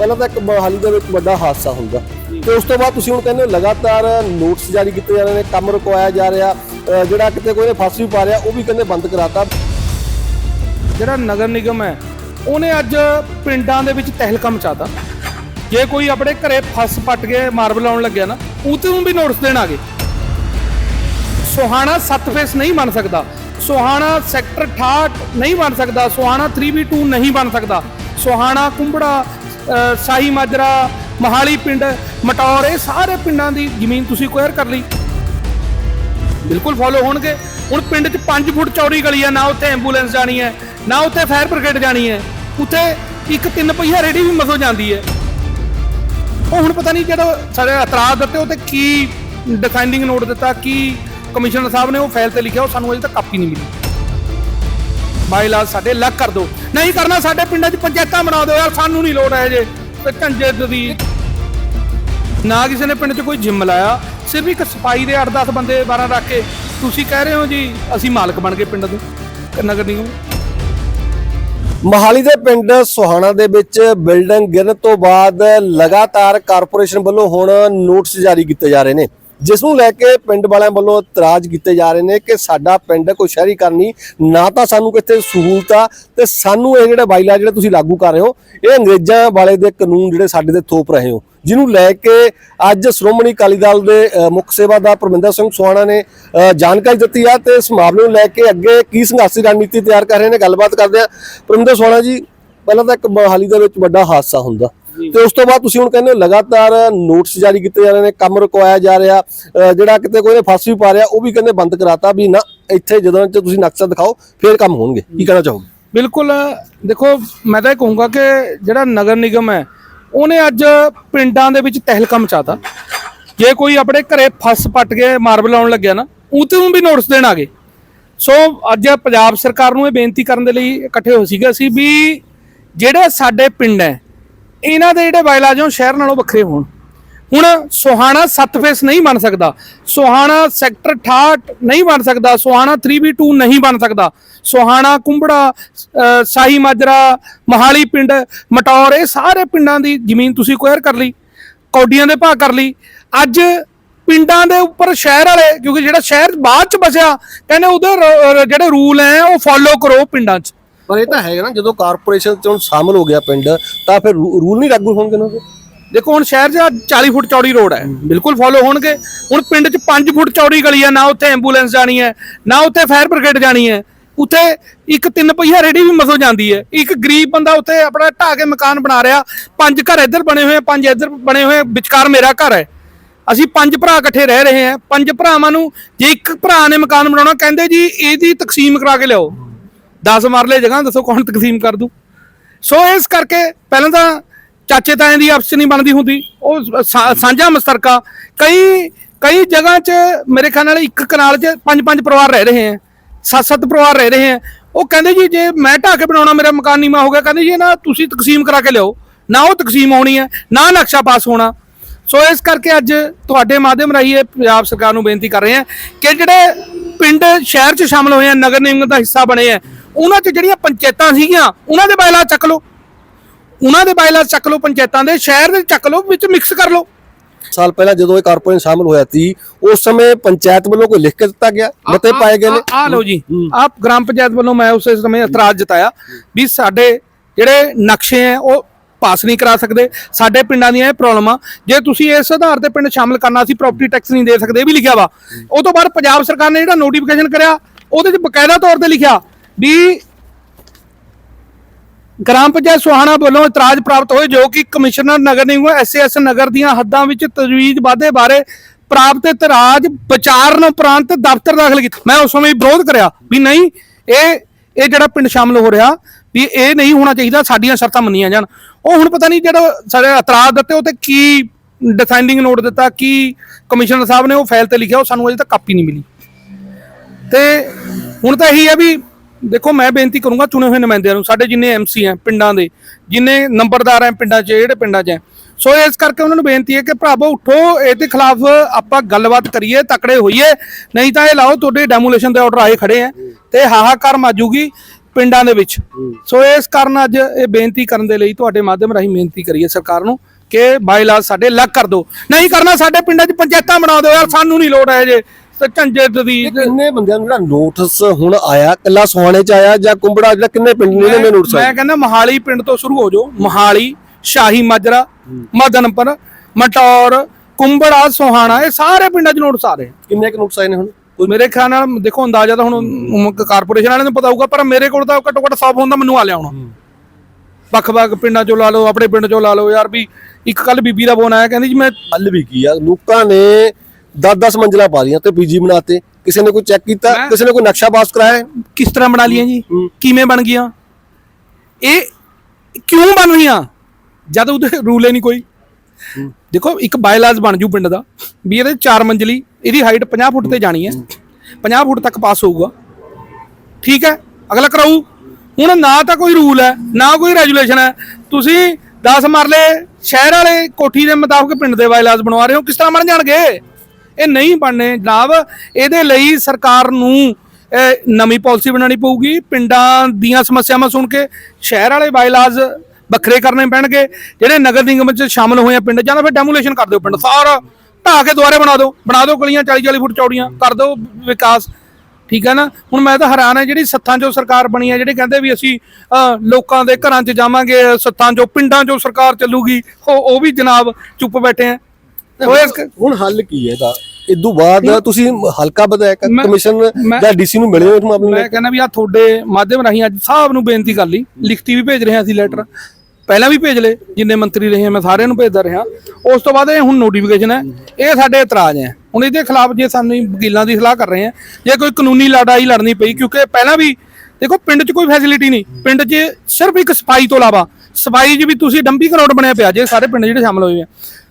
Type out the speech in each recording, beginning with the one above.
ਪਹਿਲਾਂ ਤਾਂ ਇੱਕ ਮੋਹਾਲੀ ਦੇ ਵਿੱਚ ਵੱਡਾ ਹਾਦਸਾ ਹੁੰਦਾ। ਤੇ ਉਸ ਤੋਂ ਬਾਅਦ ਤੁਸੀਂ ਹੁਣ ਕਹਿੰਦੇ ਹੋ ਲਗਾਤਾਰ ਨੋਟਿਸ ਜਾਰੀ ਕੀਤੇ ਜਾ ਰਹੇ ਨੇ, ਕੰਮ ਰੁਕਵਾਇਆ ਜਾ ਰਿਹਾ ਜਿਹੜਾ ਕਿਤੇ ਕੋਈ ਨੇ ਫਸ ਵੀ ਪਾ ਰਿਹਾ, ਉਹ ਵੀ ਕਹਿੰਦੇ ਬੰਦ ਕਰਾਤਾ। ਜਿਹੜਾ ਨਗਰ ਨਿਗਮ ਹੈ, ਉਹਨੇ ਅੱਜ ਪਿੰਡਾਂ ਦੇ ਵਿੱਚ ਤਹਿਲਕਾ ਮਚਾਤਾ। ਜੇ ਕੋਈ ਆਪਣੇ ਘਰੇ ਫਸ ਪੱਟ ਕੇ ਮਾਰਬਲ ਆਉਣ ਲੱਗਿਆ ਨਾ ਉਹਤੇ ਨੂੰ ਵੀ ਨੋਟਿਸ ਦੇਣ ਆ ਗਏ। ਸੋਹਾਣਾ ਸੱਤ ਫੇਸ ਨਹੀਂ ਬਣ ਸਕਦਾ। ਸੋਹਾਣਾ ਸੈਕਟਰ 68 ਨਹੀਂ ਬਣ ਸਕਦਾ। ਸੋਹਾਣਾ 3v2 ਨਹੀਂ ਬਣ ਸਕਦਾ। ਸੋਹਾਣਾ ਕੁੰਬੜਾ ਸ਼ਾਹੀ ਸਾਈ ਮਾਜਰਾ, ਮਹਾਲੀ ਪਿੰਡ, ਮਟੌਰ, ਇਹ ਸਾਰੇ ਪਿੰਡਾਂ ਦੀ ਜ਼ਮੀਨ ਤੁਸੀਂ ਕੁਐਰ ਕਰ ਲਈ। ਬਿਲਕੁਲ ਫੋਲੋ ਹੋਣਗੇ। ਹੁਣ ਪਿੰਡ 'ਚ 5 ਫੁੱਟ ਚੌੜੀ ਗਲੀ ਆ, ਨਾ ਉੱਥੇ ਐਂਬੂਲੈਂਸ ਜਾਣੀ ਹੈ, ਨਾ ਉੱਥੇ ਫਾਇਰ ਬ੍ਰਿਗੇਡ ਜਾਣੀ ਹੈ। ਉੱਥੇ ਇੱਕ ਤਿੰਨ ਪਹੀਆ ਰੇੜੀ ਵੀ ਮਸੋ ਜਾਂਦੀ ਹੈ। ਉਹ ਹੁਣ ਪਤਾ ਨਹੀਂ ਜਿਹੜਾ ਸਾਡੇ ਇਤਰਾਜ਼ ਦਿੱਤੇ ਉਹ ਤੇ ਕੀ ਡਿਫੈਂਡਿੰਗ ਨੋਟ ਦਿੱਤਾ, ਕੀ ਕਮਿਸ਼ਨਰ ਸਾਹਿਬ ਨੇ ਉਹ ਫਾਈਲ ਤੇ ਲਿਖਿਆ, ਉਹ ਸਾਨੂੰ ਅਜੇ ਤੱਕ ਕਾਪੀ ਨਹੀਂ ਮਿਲੀ। ਬਾਈਲਾਜ ਸਾਡੇ ਲੱਗ ਕਰ ਦਿਓ। ਨਹੀਂ ਕਰਨਾ, ਸਾਡੇ ਪਿੰਡਾਂ 'ਚ ਪੰਚਾਇਤਾਂ ਬਣਾ ਦਿਓ ਯਾਰ, ਸਾਨੂੰ ਨਹੀਂ ਲੋੜ ਹੈ ਜੇ ਤੇ ਝੰਜੇ ਦੀ ਨਾ ਕਿਸੇ ਨੇ ਪਿੰਡ 'ਚ ਕੋਈ ਜਿੰਮ ਲਾਇਆ। ਸਿਰਫ ਇੱਕ ਸਫ਼ਾਈ ਦੇ 8-10 ਬੰਦੇ 12 ਰੱਖ ਕੇ। ਤੁਸੀਂ ਕਹਿ ਰਹੇ ਹੋ ਜੀ, ਅਸੀਂ ਮਾਲਕ ਬਣ ਗਏ ਪਿੰਡ ਦੇ ਨਗਰ ਨਿਗਮ। ਮੋਹਾਲੀ ਦੇ ਪਿੰਡ ਸੁਹਾਣਾ ਦੇ ਵਿੱਚ ਬਿਲਡਿੰਗ ਗਿਰਨ ਤੋਂ ਬਾਅਦ ਲਗਾਤਾਰ ਕਾਰਪੋਰੇਸ਼ਨ ਵੱਲੋਂ ਹੁਣ ਨੋਟਿਸ ਜਾਰੀ ਕੀਤੇ ਜਾ ਰਹੇ ਨੇ। ਜਿਸ ਨੂੰ ਲੈ ਕੇ ਪਿੰਡ ਵਾਲਿਆਂ ਵੱਲੋਂ ਇਤਰਾਜ਼ ਕੀਤੇ ਜਾ ਰਹੇ ਨੇ ਕਿ ਸਾਡਾ ਪਿੰਡ ਕੋਈ ਸ਼ਹਿਰੀਕਰਨ ਨਹੀਂ, ਨਾ ਤਾਂ ਸਾਨੂੰ ਕਿਤੇ ਸਹੂਲਤ ਆ ਤੇ ਸਾਨੂੰ ਇਹ ਜਿਹੜਾ ਬਾਈਲਾ ਜਿਹੜਾ ਤੁਸੀਂ ਲਾਗੂ ਕਰ ਰਹੇ ਹੋ, ਇਹ ਅੰਗਰੇਜ਼ਾਂ ਵਾਲੇ ਦੇ ਕਾਨੂੰਨ ਜਿਹੜੇ ਸਾਡੇ ਤੇ ਥੋਪ ਰਹੇ ਹੋ। ਜਿਹਨੂੰ ਲੈ ਕੇ ਅੱਜ ਸ਼੍ਰੋਮਣੀ ਅਕਾਲੀ ਦਲ ਦੇ ਮੁੱਖ ਸੇਵਾਦਾਰ ਪਰਮਿੰਦਰ ਸਿੰਘ ਸੋਹਾਣਾ ਨੇ ਜਾਣਕਾਰੀ ਦਿੱਤੀ ਆ ਤੇ ਇਸ ਮਾਮਲੇ ਨੂੰ ਲੈ ਕੇ ਅੱਗੇ ਕੀ ਸੰਘਰਸ਼ੀ ਰਣਨੀਤੀ ਤਿਆਰ ਕਰ ਰਹੇ ਨੇ, ਗੱਲਬਾਤ ਕਰਦੇ ਆ। ਪਰਮਿੰਦਰ ਸੋਹਾਣਾ ਜੀ, ਪਹਿਲਾਂ ਤਾਂ ਇੱਕ ਮੋਹਾਲੀ ਦੇ ਵਿੱਚ ਵੱਡਾ ਹਾਦਸਾ ਹੁੰਦਾ। ਤੇ ਉਸ ਤੋਂ ਬਾਅਦ ਤੁਸੀਂ ਹੁਣ ਕਹਿੰਦੇ ਹੋ ਲਗਾਤਾਰ ਨੋਟਿਸ ਜਾਰੀ ਕੀਤੇ ਜਾ ਰਹੇ ਨੇ ਕੰਮ ਰੁਕਵਾਇਆ ਜਾ ਰਿਹਾ ਜਿਹੜਾ ਕਿਤੇ ਕੋਈ ਨੇ ਫਸ ਵੀ ਪਾ ਰਿਹਾ ਉਹ ਵੀ ਕਹਿੰਦੇ ਬੰਦ ਕਰਾਤਾ ਵੀ ਨਾ ਇੱਥੇ ਜਦੋਂ ਚ ਤੁਸੀਂ ਨਕਸ਼ਾ ਦਿਖਾਓ ਫੇਰ ਕੰਮ ਹੋਣਗੇ। ਕੀ ਕਹਿਣਾ ਚਾਹੋਗੇ? ਬਿਲਕੁਲ ਦੇਖੋ ਮੈਂ ਤਾਂ ਇਹ ਕਹੂੰਗਾ ਕਿ ਜਿਹੜਾ ਨਗਰ ਨਿਗਮ ਹੈ ਉਹਨੇ ਅੱਜ ਪਿੰਡਾਂ ਦੇ ਵਿੱਚ ਤਹਿਲਕਾ ਮਚਾਤਾ ਜੇ ਕੋਈ ਆਪਣੇ ਘਰੇ ਫਸ ਪੱਟ ਕੇ ਮਾਰਬਲ ਲਾਉਣ ਲੱਗਿਆ ਨਾ ਉਹਤੇ ਨੂੰ ਵੀ ਨੋਟਿਸ ਦੇਣ ਆ ਗਏ। ਸੋ ਅੱਜ ਪੰਜਾਬ ਸਰਕਾਰ ਨੂੰ ਇਹ ਬੇਨਤੀ ਕਰਨ ਦੇ ਲਈ ਇਕੱਠੇ ਹੋ ਸੀਗੇ ਅਸੀਂ ਵੀ ਜਿਹੜੇ ਸਾਡੇ ਪਿੰਡ ਹੈ ਇਹਨਾਂ ਦੇ ਜਿਹੜੇ ਬਾਇਲਾਜ ਉਹ ਸ਼ਹਿਰ ਨਾਲੋਂ ਵੱਖਰੇ ਹੋਣ। ਹੁਣ ਸੋਹਾਣਾ ਸੱਤ ਫੇਸ ਨਹੀਂ ਬਣ ਸਕਦਾ। ਸੋਹਾਣਾ ਸੈਕਟਰ 68 ਨਹੀਂ ਬਣ ਸਕਦਾ। ਸੋਹਾਣਾ 3v2 ਨਹੀਂ ਬਣ ਸਕਦਾ। ਸੋਹਾਣਾ ਕੁੰਬੜਾ ਸ਼ਾਹੀ ਮਾਜਰਾ, ਮਹਾਲੀ ਪਿੰਡ, ਮਟੌਰ, ਇਹ ਸਾਰੇ ਪਿੰਡਾਂ ਦੀ ਜ਼ਮੀਨ ਤੁਸੀਂ ਕੁਐਰ ਕਰ ਲਈ। ਕੌਡੀਆਂ ਦੇ ਭਾਅ ਕਰ ਲਈ। ਅੱਜ ਪਿੰਡਾਂ ਦੇ ਉੱਪਰ ਸ਼ਹਿਰ ਵਾਲੇ, ਕਿਉਂਕਿ ਜਿਹੜਾ ਸ਼ਹਿਰ ਬਾਅਦ ਚ ਬਸਿਆ, ਕਹਿੰਦੇ ਉਹਦੇ ਰ- ਜਿਹੜੇ ਰੂਲ ਹੈ, ਉਹ ਫੋਲੋ ਕਰੋ ਪਿੰਡਾਂ 'ਚ। ਪਰ ਇਹ ਤਾਂ ਹੈਗਾ ਨਾ ਜਦੋਂ ਕਾਰਪੋਰੇਸ਼ਨ ਚ ਹੁਣ ਸ਼ਾਮਲ ਹੋ ਗਿਆ ਪਿੰਡ ਤਾਂ ਫਿਰ ਰੂ- ਰੂਲ ਨਹੀਂ ਲਾਗੂ ਹੋਣਗੇ ਨਾ ਉਹਦੇ? ਦੇਖੋ ਹੁਣ ਸ਼ਹਿਰ 'ਚ ਆਹ 40 ਫੁੱਟ ਚੌੜੀ ਰੋਡ ਹੈ। ਬਿਲਕੁਲ ਫੋਲੋ ਹੋਣਗੇ। ਹੁਣ ਪਿੰਡ 'ਚ 5 ਫੁੱਟ ਚੌੜੀ ਗਲੀ ਹੈ ਨਾ ਉੱਥੇ ਐਂਬੂਲੈਂਸ ਜਾਣੀ ਹੈ ਨਾ ਉੱਥੇ ਫਾਇਰ ਬ੍ਰਿਗੇਡ ਜਾਣੀ ਹੈ। ਉੱਥੇ ਇੱਕ ਤਿੰਨ ਪਹੀਆ ਰੇੜੀ ਵੀ ਮਸੋ ਜਾਂਦੀ ਹੈ। ਇੱਕ ਗਰੀਬ ਬੰਦਾ ਉੱਥੇ ਆਪਣਾ ਢਾਹ ਕੇ ਮਕਾਨ ਬਣਾ ਰਿਹਾ। ਪੰਜ ਘਰ ਇੱਧਰ ਬਣੇ ਹੋਏ ਆ, ਪੰਜ ਇੱਧਰ ਬਣੇ ਹੋਏ ਆ, ਵਿਚਕਾਰ ਮੇਰਾ ਘਰ ਹੈ। ਅਸੀਂ ਪੰਜ ਭਰਾ ਇਕੱਠੇ ਰਹਿ ਰਹੇ ਹਾਂ। ਪੰਜ ਭਰਾਵਾਂ ਨੂੰ ਜੇ ਇੱਕ ਭਰਾ ਨੇ ਮਕਾਨ ਬਣਾਉਣਾ ਕਹਿੰਦੇ ਜੀ ਇਹਦੀ ਤਕਸੀਮ ਕਰਾ ਕੇ ਲਿਆਓ। 10 ਮਰਲੇ ਜਗ੍ਹਾ ਦੱਸੋ ਕੌਣ ਤਕਸੀਮ ਕਰ ਦੂ। ਸੋ ਇਸ ਕਰਕੇ ਪਹਿਲਾਂ ਤਾਂ ਚਾਚੇ ਤਾਏ ਦੀ ਆਪਸ ਨਹੀਂ ਬਣਦੀ ਹੁੰਦੀ। ਉਹ ਸਾਂਝਾ ਮਸਤਰਕਾ। ਕਈ ਕਈ ਜਗ੍ਹਾ 'ਚ ਮੇਰੇ ਖਿਆਲ ਨਾਲ ਇੱਕ ਕਨਾਲ 'ਚ ਪੰਜ ਪੰਜ ਪਰਿਵਾਰ ਰਹਿ ਰਹੇ ਹੈ। ਸੱਤ ਸੱਤ ਪਰਿਵਾਰ ਰਹਿ ਰਹੇ ਹੈ। ਉਹ ਕਹਿੰਦੇ ਜੀ, ਜੇ ਮੈਂ ਢਾਹ ਕੇ ਬਣਾਉਣਾ, ਮੇਰਾ ਮਕਾਨ ਨੀਵਾਂ ਹੋ ਗਿਆ, ਕਹਿੰਦੇ ਜੀ, ਨਾ ਤੁਸੀਂ ਤਕਸੀਮ ਕਰਾ ਕੇ ਲਿਓ ਨਾ ਉਹ ਤਕਸੀਮ ਹੋਣੀ ਹੈ, ਨਾ ਨਕਸ਼ਾ ਪਾਸ ਹੋਣਾ। ਸੋ ਇਸ ਕਰਕੇ ਅੱਜ ਤੁਹਾਡੇ ਮਾਧਿਅਮ ਰਾਹੀਂ ਇਹ ਪੰਜਾਬ ਸਰਕਾਰ ਨੂੰ ਬੇਨਤੀ ਕਰ ਰਹੇ ਹਾਂ ਕਿ ਜਿਹੜੇ ਪਿੰਡ, ਸ਼ਹਿਰ 'ਚ ਸ਼ਾਮਲ ਹੋਏ ਆ, ਨਗਰ ਨਿਗਮ ਦਾ ਹਿੱਸਾ ਬਣੇ ਆ ਉਹਨਾਂ 'ਚ ਜਿਹੜੀਆਂ ਪੰਚਾਇਤਾਂ ਸੀਗੀਆਂ ਉਹਨਾਂ ਦੇ ਬਾਇਲਾ ਚੱਕ ਲਓ। ਉਹਨਾਂ ਦੇ ਬਾਇਲਾ ਚੱਕ ਲਓ ਪੰਚਾਇਤਾਂ ਦੇ ਸ਼ਹਿਰ ਦੇ ਚੱਕ ਲਓ ਵਿੱਚ ਮਿਕਸ ਕਰ ਲਓ। ਸਾਲ ਪਹਿਲਾਂ ਜਦੋਂ ਇਹ ਕਾਰਪੋਰੇਸ਼ਨ ਸ਼ਾਮਲ ਹੋਇਆ ਸੀ ਉਸ ਸਮੇਂ ਪੰਚਾਇਤ ਵੱਲੋਂ ਕੋਈ ਲਿਖ ਕੇ ਦਿੱਤਾ ਗਿਆ? ਮਤੇ ਪਾਏ ਗਏ ਨੇ? ਆ ਲਓ ਜੀ। ਆਪ ਗ੍ਰਾਮ ਪੰਚਾਇਤ ਵੱਲੋਂ ਮੈਂ ਉਸੇ ਸਮੇਂ ਇਤਰਾਜ਼ ਜਤਾਇਆ ਵੀ ਸਾਡੇ ਜਿਹੜੇ ਨਕਸ਼ੇ ਆ ਉਹ ਪਾਸ ਨਹੀਂ ਕਰਾ ਸਕਦੇ। ਸਾਡੇ ਪਿੰਡਾਂ ਦੀਆਂ ਇਹ ਪ੍ਰੋਬਲਮ ਆ। ਜੇ ਤੁਸੀਂ ਇਸ ਆਧਾਰ ਤੇ ਪਿੰਡ ਸ਼ਾਮਲ ਕਰਨਾ ਸੀ ਪ੍ਰਾਪਰਟੀ ਟੈਕਸ ਨਹੀਂ ਦੇ ਸਕਦੇ ਇਹ ਵੀ ਲਿਖਿਆ ਵਾ। ਉਹ ਤੋਂ ਬਾਅਦ ਪੰਜਾਬ ਸਰਕਾਰ ਨੇ ਜਿਹੜਾ ਨੋਟੀਫਿਕੇਸ਼ਨ ਕਰਿਆ ਉਹਦੇ 'ਚ ਬਕਾਇਦਾ ਤੌਰ ਤੇ ਲਿਖਿਆ। ਵੀ ਗ੍ਰਾਮ ਪੰਚਾਇਤ ਸੁਹਾਣਾ ਵੱਲੋਂ ਇਤਰਾਜ਼ ਪ੍ਰਾਪਤ ਹੋਏ, ਜੋ ਕਿ ਕਮਿਸ਼ਨਰ ਨਗਰ ਨਿਗਮ ਐਸਐਸ ਨਗਰ ਦੀਆਂ ਹੱਦਾਂ ਵਿੱਚ ਤਜਵੀਜ਼ ਵਾਧੇ ਬਾਰੇ ਪ੍ਰਾਪਤ ਇਤਰਾਜ਼ ਵਿਚਾਰਨ ਉਪਰੰਤ ਦਫ਼ਤਰ ਦਾਖਲ ਕੀਤਾ। ਮੈਂ ਉਸ ਸਮੇਂ ਵਿਰੋਧ ਕਰਿਆ ਵੀ ਨਹੀਂ, ਇਹ ਇਹ ਜਿਹੜਾ ਪਿੰਡ ਸ਼ਾਮਲ ਹੋ ਰਿਹਾ, ਵੀ ਇਹ ਨਹੀਂ ਹੋਣਾ ਚਾਹੀਦਾ, ਸਾਡੀਆਂ ਸ਼ਰਤਾਂ ਮੰਨੀਆਂ ਜਾਣ। ਉਹ ਹੁਣ ਪਤਾ ਨਹੀਂ ਜਿਹੜਾ ਸਾਡੇ ਇਤਰਾਜ਼ ਦਿੱਤੇ, ਉਹ ਤੇ ਕੀ ਡਿਫੈਂਡਿੰਗ ਨੋਟ ਦਿੱਤਾ, ਕੀ ਕਮਿਸ਼ਨਰ ਸਾਹਿਬ ਨੇ ਉਹ ਫਾਈਲ ਤੇ ਲਿਖਿਆ, ਉਹ ਸਾਨੂੰ ਅਜੇ ਤੱਕ ਕਾਪੀ ਨਹੀਂ ਮਿਲੀ। ਤੇ ਹੁਣ ਤਾਂ ਇਹੀ ਹੈ ਵੀ ਦੇਖੋ, ਮੈਂ ਬੇਨਤੀ ਕਰੂੰਗਾ ਚੁਣੇ ਹੋਏ ਨੁਮਾਇੰਦਿਆਂ ਨੂੰ, ਸਾਡੇ ਜਿੰਨੇ ਐਮਸੀ ਹੈ ਪਿੰਡਾਂ ਦੇ, ਜਿੰਨੇ ਨੰਬਰਦਾਰ ਹੈ ਪਿੰਡਾਂ 'ਚ, ਜਿਹੜੇ ਪਿੰਡਾਂ 'ਚ ਹੈ ਸੋ ਇਸ ਕਰਕੇ ਉਹਨਾਂ ਨੂੰ ਬੇਨਤੀ ਹੈ ਕਿ ਭਰਾਵੋ, ਉਠੋ, ਇਹਦੇ ਖਿਲਾਫ ਆਪਾਂ ਗੱਲਬਾਤ ਕਰੀਏ, ਤਕੜੇ ਹੋਈਏ। ਨਹੀਂ ਤਾਂ ਇਹ ਲਾਓ, ਤੁਹਾਡੇ ਡੈਮੋਲੇਸ਼ਨ ਦੇ ਆਰਡਰ ਆਏ ਖੜੇ ਹੈ ਤੇ ਹਾਹਾਕਾਰ ਮਾਜੂਗੀ ਪਿੰਡਾਂ ਦੇ ਵਿੱਚ। ਸੋ ਇਸ ਕਾਰਨ ਅੱਜ ਇਹ ਬੇਨਤੀ ਕਰਨ ਦੇ ਲਈ ਤੁਹਾਡੇ ਮਾਧਿਅਮ ਰਾਹੀਂ ਬੇਨਤੀ ਕਰੀਏ ਸਰਕਾਰ ਨੂੰ ਕਿ ਬਾਈਲਾਜ ਸਾਡੇ ਲੱਗ ਕਰ ਦਿਓ। ਨਹੀਂ ਕਰਨਾ, ਸਾਡੇ ਪਿੰਡਾਂ 'ਚ ਪੰਚਾਇਤਾਂ ਬਣਾ ਦਿਓ ਯਾਰ, ਸਾਨੂੰ ਨਹੀਂ ਲੋੜ ਹੈ ਜੇ ਤੇ ਝੰਜਟ ਦੀ ਇਹ ਕਿੰਨੇ ਬੰਦਿਆਂ ਨੂੰ ਜਿਹੜਾ ਨੋਟਿਸ ਹੁਣ ਆਇਆ ਕੱਲਾ ਸੋਹਾਣੇ ਚ ਆਇਆ ਜਾਂ ਕੁੰਬੜਾ ਜਿਹੜਾ ਕਿੰਨੇ ਪਿੰਡ ਨੇ ਇਹਨੇ ਨੋਟਿਸ ਆਇਆ? ਮੈਂ ਕਹਿੰਦਾ ਮਹਾਲੀ ਪਿੰਡ ਤੋਂ ਸ਼ੁਰੂ ਹੋ ਜਾਓ। ਮਹਾਲੀ ਸ਼ਾਹੀ ਮਾਜਰਾ ਮਦਨਪੁਰ ਮਟੌਰ ਕੁੰਬੜਾ ਸੋਹਾਣਾ ਇਹ ਸਾਰੇ ਪਿੰਡਾਂ 'ਚ ਨੋਟਿਸ ਆ ਰਹੇ। ਕਿੰਨੇ ਕੁ ਨੋਟਿਸ ਆਏ ਨੇ ਹੁਣ? ਮੇਰੇ ਖਿਆਲ ਨਾਲ ਦੇਖੋ ਅੰਦਾਜ਼ਾ ਤਾਂ ਹੁਣ ਕਾਰਪੋਰੇਸ਼ਨ ਵਾਲਿਆਂ ਨੂੰ ਪਤਾ ਹੋਊਗਾ ਪਰ ਮੇਰੇ ਕੋਲ ਤਾਂ ਘੱਟੋ ਘੱਟ 100 ਫੋਨ ਦਾ ਮੈਨੂੰ ਆ ਲਿਆ ਹੋਣਾ। ਵੱਖ-ਵੱਖ ਪਿੰਡਾਂ ਚੋਂ ਲਾ ਲਓ ਆਪਣੇ ਪਿੰਡ ਚੋਂ ਲਾ ਲਓ ਯਾਰ ਵੀ ਇੱਕ ਕੱਲ ਬੀਬੀ ਦਾ ਫੋਨ ਆਇਆ ਕਹਿੰਦੀ ਜੀ ਮੈਂ ਹੱਲ ਵੀ ਕੀ ਆ ਲੋਕਾਂ ਨੇ 10-10 ਮੰਜ਼ਲਾਂ ਪਾ ਲੀਆਂ ਤੇ ਪੀਜੀ ਬਣਾਤੇ। ਕਿਸੇ ਨੇ ਕੋਈ ਚੈੱਕ ਕੀਤਾ ਮੈਂ- ਕਿਸੇ ਨੇ ਕੋਈ ਨਕਸ਼ਾ ਪਾਸ ਕਰਾਇਆ? ਕਿਸ ਤਰ੍ਹਾਂ ਬਣਾ ਲਈਆਂ ਜੀ? ਹੂੰ। ਕਿਵੇਂ ਬਣ ਗਈਆਂ? ਇਹ ਕਿਉਂ ਬਣ ਰਹੀਆਂ? ਜਦ ਉਹਦੇ ਰੂਲ ਹੀ ਨਹੀਂ ਕੋਈ। ਦੇਖੋ ਇੱਕ ਬਾਇਲਾਜ ਬਣ ਜੂ ਪਿੰਡ ਦਾ ਵੀ ਇਹਦੇ 4 ਮੰਜ਼ਲੀ ਇਹਦੀ ਹਾਈਟ 50 ਫੁੱਟ ਤੇ ਜਾਣੀ ਹੈ। 50 ਫੁੱਟ ਤੱਕ ਪਾਸ ਹੋਊਗਾ। ਠੀਕ ਹੈ? ਅਗਲਾ ਕਰਾਊ। ਹੁਣ ਨਾ ਤਾਂ ਕੋਈ ਰੂਲ ਹੈ ਨਾ ਕੋਈ ਰੈਗੂਲੇਸ਼ਨ ਹੈ। ਤੁਸੀਂ 10 ਮਰਲੇ ਸ਼ਹਿਰ ਵਾਲੇ ਕੋਠੀ ਦੇ ਮੁਤਾਬਕ ਪਿੰਡ ਦੇ ਬਾਇਲਾਜ ਬਣਵਾ ਰਹੇ ਹੋ। ਕਿਸ ਤਰ੍ਹਾਂ ਬਣ ਜਾਣਗੇ? ਇਹ ਨਹੀਂ ਬਣਨੇ। ਜਨਾਬ ਇਹਦੇ ਲਈ ਸਰਕਾਰ ਨੂੰ ਨਵੀਂ ਪਾਲਿਸੀ ਬਣਾਉਣੀ ਪਊਗੀ। ਪਿੰਡਾਂ ਦੀਆਂ ਸਮੱਸਿਆਵਾਂ ਸੁਣ ਕੇ ਸ਼ਹਿਰ ਵਾਲੇ ਬਾਇਲਾਜ ਵੱਖਰੇ ਕਰਨੇ ਪੈਣਗੇ। ਜਿਹੜੇ ਨਗਰ ਨਿਗਮ ਚ ਸ਼ਾਮਲ ਹੋਏ ਆ ਪਿੰਡ ਜਾਂ ਤਾਂ ਫਿਰ ਡੈਮੋਲੇਸ਼ਨ ਕਰ ਦਿਓ ਪਿੰਡ। ਸਾਰਾ ਢਾਹ ਕੇ ਦੁਆਰੇ ਬਣਾ ਦਿਓ। ਬਣਾ ਦਿਓ ਗਲੀਆਂ 40 40 ਫੁੱਟ ਚੌੜੀਆਂ। ਕਰ ਦਿਓ ਵਿਕਾਸ। ਠੀਕ ਹੈ ਨਾ? ਹੁਣ ਮੈਂ ਤਾਂ ਹੈਰਾਨ ਹੈ ਜਿਹੜੀ ਸੱਥਾਂ ਚੋਂ ਸਰਕਾਰ ਬਣੀ ਹੈ ਜਿਹੜੇ ਕਹਿੰਦੇ ਵੀ ਅਸੀਂ ਲੋਕਾਂ ਦੇ ਘਰਾਂ 'ਚ ਜਾਵਾਂਗੇ ਸੱਥਾਂ ਚੋਂ ਪਿੰਡਾਂ ਚੋਂ ਸਰਕਾਰ ਚੱਲੂਗੀ ਉਹ ਉਹ ਵੀ ਜਨਾਬ ਚੁੱਪ ਬੈਠੇ ਆ। ਹੁਣ ਹੱਲ ਕੀ ਹੈ ਇਹਦਾ? ਇਦੋਂ ਬਾਅਦ ਤੁਸੀਂ ਹਲਕਾ ਵਿਧਾਇਕ ਕਮਿਸ਼ਨ ਜਾਂ ਡੀਸੀ ਨੂੰ ਮਿਲੇ ਹੋ ਤੁਮ ਆਪਣੇ ਮੈਂ ਕਹਿੰਦਾ ਵੀ ਆ ਤੁਹਾਡੇ ਮਾਧਿਅਮ ਰਾਹੀਂ ਅੱਜ ਸਾਹਿਬ ਨੂੰ ਬੇਨਤੀ ਕਰ ਲਈ ਲਿਖਤੀ ਵੀ ਭੇਜ ਰਹੇ ਹਾਂ ਅਸੀਂ ਲੈਟਰ ਪਹਿਲਾਂ ਵੀ ਭੇਜ ਲਏ ਜਿੰਨੇ ਮੰਤਰੀ ਰਹੇ ਮੈਂ ਸਾਰਿਆਂ ਨੂੰ ਭੇਜਦਾ ਰਿਹਾ। ਉਸ ਤੋਂ ਬਾਅਦ ਇਹ ਹੁਣ ਨੋਟੀਫਿਕੇਸ਼ਨ ਹੈ ਇਹ ਸਾਡੇ ਇਤਰਾਜ਼ ਹੈ। ਹੁਣ ਇਹਦੇ ਖਿਲਾਫ ਜੇ ਸਾਨੂੰ ਵਕੀਲਾਂ ਦੀ ਸਲਾਹ ਕਰ ਰਹੇ ਹਾਂ ਜੇ ਕੋਈ ਕਾਨੂੰਨੀ ਲੜਾਈ ਲੜਨੀ ਪਈ ਕਿਉਂਕਿ ਪਹਿਲਾਂ ਵੀ ਦੇਖੋ ਪਿੰਡ 'ਚ ਕੋਈ ਫੈਸਿਲਿਟੀ ਨਹੀਂ। ਪਿੰਡ 'ਚ ਸਿਰਫ ਇੱਕ ਸਫ਼ਾਈ ਤੋਂ ਇਲਾਵਾ ਸਫ਼ਾਈ 'ਚ ਵੀ ਤੁਸੀਂ ਡੰਪਿੰਗ ਗਰਾਊਂਡ ਬਣਿਆ ਪਿਆ ਜੇ ਸਾਰੇ ਪਿੰਡ ਜਿਹੜੇ ਸ਼ਾਮਲ ਹੋਏ ਆ।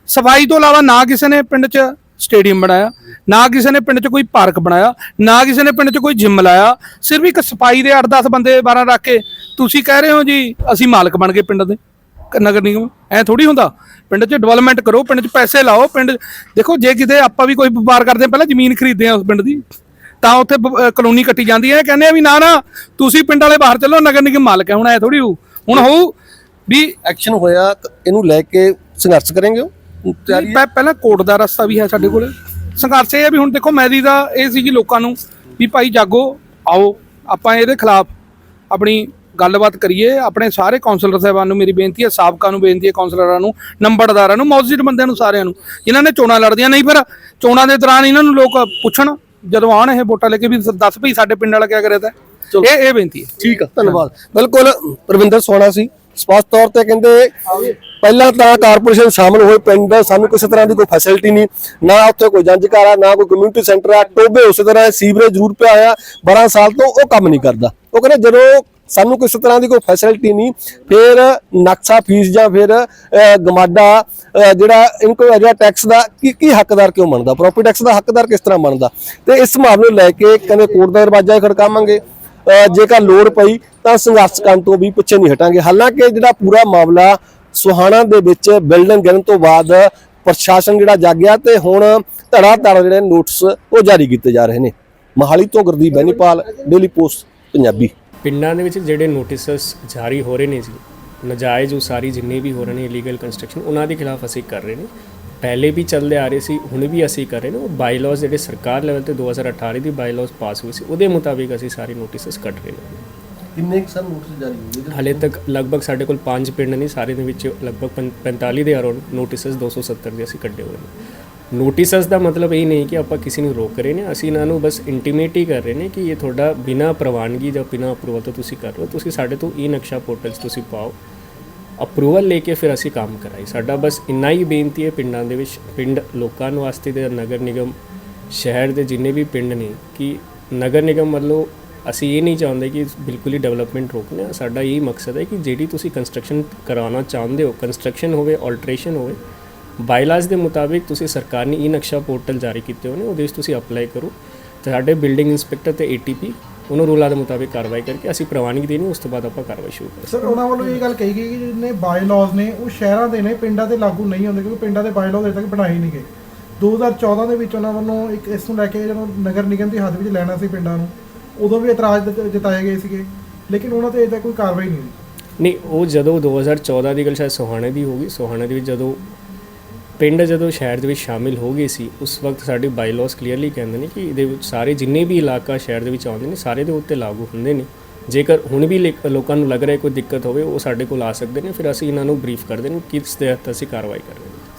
ਸਫ਼ਾਈ ਤੋਂ ਇਲਾਵਾ ਨਾ ਕਿਸੇ ਨੇ ਪਿੰਡ 'ਚ ਸਟੇਡੀਅਮ ਬਣਾਇਆ, ਨਾ ਕਿਸੇ ਨੇ ਪਿੰਡ 'ਚ ਕੋਈ ਪਾਰਕ ਬਣਾਇਆ, ਨਾ ਕਿਸੇ ਨੇ ਪਿੰਡ 'ਚ ਕੋਈ ਜਿਮ ਲਾਇਆ, ਸਿਰਫ ਇੱਕ ਸਫ਼ਾਈ ਦੇ 8-10 ਬੰਦੇ 12 ਰੱਖ ਕੇ ਤੁਸੀਂ ਕਹਿ ਰਹੇ ਹੋ ਜੀ, ਅਸੀਂ ਮਾਲਕ ਬਣ ਗਏ ਪਿੰਡ ਦੇ ਨਗਰ ਨਿਗਮ, ਐ ਥੋੜੀ ਹੁੰਦਾ, ਪਿੰਡ 'ਚ ਡਿਵੈਲਪਮੈਂਟ ਕਰੋ, ਪਿੰਡ 'ਚ ਪੈਸੇ ਲਾਓ, ਪਿੰਡ, ਦੇਖੋ ਜੇ ਕਿਤੇ ਆਪਾਂ ਵੀ ਕੋਈ ਵਪਾਰ ਕਰਦੇ ਹਾਂ, ਪਹਿਲਾਂ ਜ਼ਮੀਨ ਖਰੀਦਦੇ ਹਾਂ ਉਸ ਪਿੰਡ ਦੀ, ਤਾਂ ਉੱਥੇ ਬ- ਕਲੋਨੀ ਕੱਟੀ ਜਾਂਦੀ ਹੈ ਕਹਿੰਦੇ ਆ ਵੀ ਨਾ ਨਾ, ਤੁਸੀਂ ਪਿੰਡ ਵਾਲੇ ਬਾਹਰ ਚੱਲੋ, ਨਗਰ ਨਿਗਮ ਮਾਲਕ ਹੈ, ਹੁਣ ਐ ਥੋੜੀ ਹੋਊ, ਹੁਣ ਹੋਊ ਵੀ ਐਕਸ਼ਨ ਹੋਇਆ ਇਹਨੂੰ ਲੈ ਕੇ ਸੰਘਰਸ਼ ਕਰਾਂਗੇ ਹੋ ਤਿਆਰੀ ਪਹਿ- ਪਹਿਲਾਂ ਕੋਰਟ ਦਾ ਰਸਤਾ ਵੀ ਹੈ ਸਾਡੇ ਕੋਲ। ਸੰਘਰਸ਼ ਇਹ ਹੈ ਵੀ ਹੁਣ ਦੇਖੋ ਮੈਦੀ ਦਾ ਇਹ ਸੀ ਕਿ ਲੋਕਾਂ ਨੂੰ ਵੀ ਭਾਈ ਜਾਗੋ ਆਓ ਆਪਾਂ ਇਹਦੇ ਖਿਲਾਫ ਆਪਣੀ ਗੱਲਬਾਤ ਕਰੀਏ। ਆਪਣੇ ਸਾਰੇ ਕਾਉਂਸਲਰ ਸਾਹਿਬਾਨ ਨੂੰ ਮੇਰੀ ਬੇਨਤੀ ਹੈ ਸਾਬਕਾ ਨੂੰ ਬੇਨਤੀ ਹੈ ਕਾਉਂਸਲਰਾਂ ਨੂੰ ਨੰਬਰਦਾਰਾਂ ਨੂੰ ਮੌਜੂਦ ਬੰਦਿਆਂ ਨੂੰ ਸਾਰਿਆਂ ਨੂੰ। ਜਿਨ੍ਹਾਂ ਨੇ ਚੋਣਾਂ ਲੜਦੀਆਂ ਨਹੀਂ ਫਿਰ ਚੋਣਾਂ ਦੇ ਦੌਰਾਨ ਇਹਨਾਂ ਨੂੰ ਲੋਕ ਪੁੱਛਣ ਜਦੋਂ ਆਣ ਇਹ ਵੋਟਾਂ ਲੈ ਕੇ ਵੀ ਦੱਸ ਭਈ ਸਾਡੇ ਪਿੰਡ ਵਾਲਾ ਕੀ ਕਰਿਆ ਤਾ। ਇਹ ਇਹ ਬੇਨਤੀ ਹੈ। ਠੀਕ ਆ ਧੰਨਵਾਦ। ਬਿਲਕੁਲ ਪ੍ਰਵਿੰਦਰ ਸੋਣਾ ਸੀ। ਸਪਸ਼ਟ ਤੌਰ ਤੇ ਕਹਿੰਦੇ ਪਹਿਲਾਂ ਤਾਂ ਕਾਰਪੋਰੇਸ਼ਨ ਸ਼ਾਮਲ ਹੋਏ ਪਿੰਡ, ਸਾਨੂੰ ਕਿਸੇ ਤਰ੍ਹਾਂ ਦੀ ਕੋਈ ਫੈਸਿਲਿਟੀ ਨਹੀਂ, ਨਾ ਉੱਥੇ ਕੋਈ ਜੰਜਕਾਰ ਆ, ਨਾ ਕੋਈ ਕਮਿਊਨਿਟੀ ਸੈਂਟਰ ਆ ਟੋਬੇ ਉਸੇ ਤਰ੍ਹਾਂ ਸੀਵਰੇਜ ਜ਼ਰੂਰ ਪਿਆ ਆ 12 ਸਾਲ ਤੋਂ ਉਹ ਕੰਮ ਨਹੀਂ ਕਰਦਾ। ਉਹ ਕਹਿੰਦੇ ਜਦੋਂ ਸਾਨੂੰ ਕਿਸੇ ਤਰ੍ਹਾਂ ਦੀ ਕੋਈ ਫੈਸਿਲਿਟੀ ਨਹੀਂ, ਫਿਰ ਨਕਸ਼ਾ ਫੀਸ ਜਾਂ ਫਿਰ ਗਮਾਡਾ ਜਿਹੜਾ ਇਨਕਮ ਜਿਹੜਾ ਟੈਕਸ ਦਾ, ਕੀ ਕੀ ਹੱਕਦਾਰ ਕਿਉਂ ਬਣਦਾ? ਪ੍ਰੋਪਰਟੀ ਟੈਕਸ ਦਾ ਹੱਕਦਾਰ ਕਿਸ ਤਰ੍ਹਾਂ ਬਣਦਾ? ਤੇ ਇਸ ਮਾਮਲੇ ਨੂੰ ਲੈ ਕੇ ਕਹਿੰਦੇ ਕੋਰਟ ਦਾ ਦਰਵਾਜ਼ਾ ਹੀ ਖੜਕਾਵਾਂਗੇ। ਜੇਕਰ ਲੋੜ ਪਈ ਤਾਂ ਸੰਘਰਸ਼ ਕਰਨ ਤੋਂ ਵੀ ਪਿੱਛੇ ਨਹੀਂ ਹਟਾਂਗੇ। ਹਾਲਾਂਕਿ ਜਿਹੜਾ ਪੂਰਾ ਮਾਮਲਾ ਸੁਹਾਣਾ ਦੇ ਵਿੱਚ ਬਿਲਡਿੰਗ ਗਿਰਨ ਤੋਂ ਬਾਅਦ ਪ੍ਰਸ਼ਾਸਨ ਜਿਹੜਾ ਜਾਗਿਆ ਤੇ ਹੁਣ ਧੜਾ ਧੜ ਜਿਹੜੇ ਨੋਟਿਸ ਉਹ ਜਾਰੀ ਕੀਤੇ ਜਾ ਰਹੇ ਨੇ। ਮਹਾਲੀ ਤੋਂ ਗੁਰਦੀਪ ਬੈਨੀਪਾਲ, ਡੇਲੀ ਪੋਸਟ, ਪੰਜਾਬੀ। ਪਿੰਡਾਂ ਦੇ ਵਿੱਚ ਜਿਹੜੇ ਨੋਟਿਸਸ ਜਾਰੀ ਹੋ ਰਹੇ ਨੇ ਜੀ, ਨਜਾਇਜ਼ ਉਸਾਰੀ ਜਿੰਨੇ ਵੀ ਹੋ ਰਹੇ ਨੇ ਇਲੀਗਲ ਕੰਸਟਰਕਸ਼ਨ ਉਹਨਾਂ ਦੇ ਖਿਲਾਫ ਅਸੀਂ ਕਰ ਰਹੇ ਨੇ। ਪਹਿਲੇ ਵੀ ਚੱਲਦੇ ਆ ਰਹੇ ਸੀ ਹੁਣ ਵੀ ਅਸੀਂ ਕਰ ਰਹੇ ਨੇ। ਉਹ ਬਾਈਲਾਜ਼ ਜਿਹੜੇ ਸਰਕਾਰ ਲੈਵਲ ਤੇ 2018 ਦੀ ਬਾਈਲਾਜ਼ ਪਾਸ ਹੋਈ ਸੀ ਉਹਦੇ ਮੁਤਾਬਿਕ ਅਸੀਂ ਸਾਰੇ ਨੋਟਿਸਸ ਕੱਢ ਰਹੇ ਨੇ ਕਿੰਨੇ ਸਰ ਨੋਟਿਸ ਜਾਰੀ ਹੋਏ ਹਾਲੇ ਤੱਕ ਲਗਭਗ ਸਾਡੇ ਕੋਲ 5 ਪਿੰਡ ਨੇ ਸਾਰੇ ਦੇ ਵਿੱਚ ਲਗਭਗ ਪੰ- 45 ਦੇ ਅਰਾਊਂਡ ਨੋਟਿਸਸ 270 ਦੇ ਅਸੀਂ ਕੱਢੇ ਹੋਏ ਨੇ। ਨੋਟਿਸਸ ਦਾ ਮਤਲਬ ਇਹ ਨਹੀਂ ਕਿ ਆਪਾਂ ਕਿਸੇ ਨੂੰ ਰੋਕ ਰਹੇ ਨੇ ਅਸੀਂ ਇਹਨਾਂ ਨੂੰ ਬਸ ਇੰਟੀਮੇਟ ਹੀ ਕਰ ਰਹੇ ਨੇ ਕਿ ਇਹ ਤੁਹਾਡਾ ਬਿਨਾ ਪ੍ਰਵਾਨਗੀ ਜਾਂ ਬਿਨਾ ਅਪਰੂਵਲ ਤੋਂ ਤੁਸੀਂ ਕਰ ਰਹੇ ਹੋ। ਤੁਸੀਂ ਸਾਡੇ ਤੋਂ ਈ ਨਕਸ਼ਾ ਪੋਰਟਲ 'ਚ ਤੁਸੀਂ ਪਾਓ। ਅਪਰੂਵਲ ਲੈ ਕੇ ਫਿਰ ਅਸੀਂ ਕੰਮ ਕਰਾਈ ਸਾਡਾ ਬਸ ਇੰਨਾ ਹੀ ਬੇਨਤੀ ਹੈ ਪਿੰਡਾਂ ਦੇ ਵਿੱਚ, ਪਿੰਡ ਲੋਕਾਂ ਨੂੰ ਵਾਸਤੇ ਤੇ ਨਗਰ ਨਿਗਮ ਸ਼ਹਿਰ ਦੇ ਜਿੰਨੇ ਵੀ ਪਿੰਡ ਨੇ ਕਿ ਨਗਰ ਨਿਗਮ ਵੱਲੋਂ ਅਸੀਂ ਇਹ ਨਹੀਂ ਚਾਹੁੰਦੇ ਕਿ ਬਿਲਕੁਲ ਹੀ ਡਿਵੈਲਪਮੈਂਟ ਰੋਕਣਾ ਹੈ। ਸਾਡਾ ਇਹ ਮਕਸਦ ਹੈ ਕਿ ਜਿਹੜੀ ਤੁਸੀਂ ਕੰਸਟਰਕਸ਼ਨ ਕਰਾਉਣਾ ਚਾਹੁੰਦੇ ਹੋ ਕੰਸਟਰਕਸ਼ਨ ਹੋਵੇ ਆਲਟਰੇਸ਼ਨ ਹੋਵੇ ਬਾਈਲਾਜ਼ ਦੇ ਮੁਤਾਬਿਕ ਤੁਸੀਂ ਸਰਕਾਰ ਨੇ ਈ ਨਕਸ਼ਾ ਪੋਰਟਲ ਜਾਰੀ ਕੀਤੇ ਹੋਣੇ ਉਹਦੇ ਵਿੱਚ ਤੁਸੀਂ ਅਪਲਾਈ ਕਰੋ ਤੇ ਸਾਡੇ ਬਿਲਡਿੰਗ ਇੰਸਪੈਕਟਰ ਤੇ ਏਟੀਪੀ ਉਹਨਾਂ ਰੂਲਾਂ ਦੇ ਮੁਤਾਬਿਕ ਕਾਰਵਾਈ ਕਰਕੇ ਅਸੀਂ ਪ੍ਰਵਾਨਗੀ ਦੇਣੀ ਉਸ ਤੋਂ ਬਾਅਦ ਆਪਾਂ ਕਾਰਵਾਈ ਸ਼ੁਰੂ ਕਰਾਂਗੇ। ਸਰ ਉਹਨਾਂ ਵੱਲੋਂ ਇਹ ਗੱਲ ਕਹੀ ਗਈ ਕਿ ਜਿਹਨੇ ਬਾਇਲਾਜ਼ ਨੇ ਉਹ ਸ਼ਹਿਰਾਂ ਦੇ ਨੇ ਪਿੰਡਾਂ ਤੇ ਲਾਗੂ ਨਹੀਂ ਹੁੰਦੇ ਕਿਉਂਕਿ ਪਿੰਡਾਂ ਦੇ ਬਾਇਲਾਜ਼ ਅਜੇ ਤੱਕ ਬਣਾਏ ਨਹੀਂ ਗਏ। 2014 ਦੇ ਵਿੱਚ ਉਹਨਾਂ ਵੱਲੋਂ ਇੱਕ ਇਸ ਨੂੰ ਲੈ ਕੇ ਜਦੋਂ ਨਗਰ ਨਿਗਮ ਦੀ ਹੱਦ ਵਿੱਚ ਲੈਣਾ ਸੀ ਪਿੰਡਾਂ ਨੂੰ ਉਦੋਂ ਵੀ ਇਤਰਾਜ਼ ਦ- ਜਤਾਏ ਗਏ ਸੀਗੇ ਲੇਕਿਨ ਉਹਨਾਂ ਤੇ ਇਹਦਾ ਕੋਈ ਕਾਰਵਾਈ ਨਹੀਂ ਹੋਈ। ਨਹੀਂ ਉਹ ਜਦੋਂ 2014 ਦੀ ਗੱਲ ਸ਼ਾਇਦ ਸੋਹਾਣੇ ਦੀ ਹੋਗੀ ਸੋਹਾਣੇ ਦੇ ਵਿੱਚ ਜਦੋਂ ਪਿੰਡ ਜਦੋਂ ਸ਼ਹਿਰ ਦੇ ਵਿੱਚ ਸ਼ਾਮਿਲ ਹੋ ਗਏ ਸੀ, ਉਸ ਵਕਤ ਸਾਡੇ ਬਾਈਲਾਸ ਕਲੀਅਰਲੀ ਕਹਿੰਦੇ ਨੇ ਕਿ ਇਹਦੇ ਵਿੱਚ ਸਾਰੇ ਜਿੰਨੇ ਵੀ ਇਲਾਕਾ ਸ਼ਹਿਰ ਦੇ ਵਿੱਚ ਆਉਂਦੇ ਨੇ, ਸਾਰੇ ਦੇ ਉੱਤੇ ਲਾਗੂ ਹੁੰਦੇ ਨੇ। ਜੇਕਰ ਹੁਣ ਵੀ ਲੇ- ਲੋਕਾਂ ਨੂੰ ਲੱਗ ਰਿਹਾ ਕੋਈ ਦਿੱਕਤ ਹੋਵੇ, ਉਹ ਸਾਡੇ ਕੋਲ ਆ ਸਕਦੇ ਨੇ, ਫਿਰ ਅਸੀਂ ਇਹਨਾਂ ਨੂੰ ਬਰੀਫ ਕਰਦੇ ਨੇ ਕਿਸ ਦੇ ਤਹਿਤ ਅਸੀਂ ਕਾਰਵਾਈ ਕਰਾਂਗੇ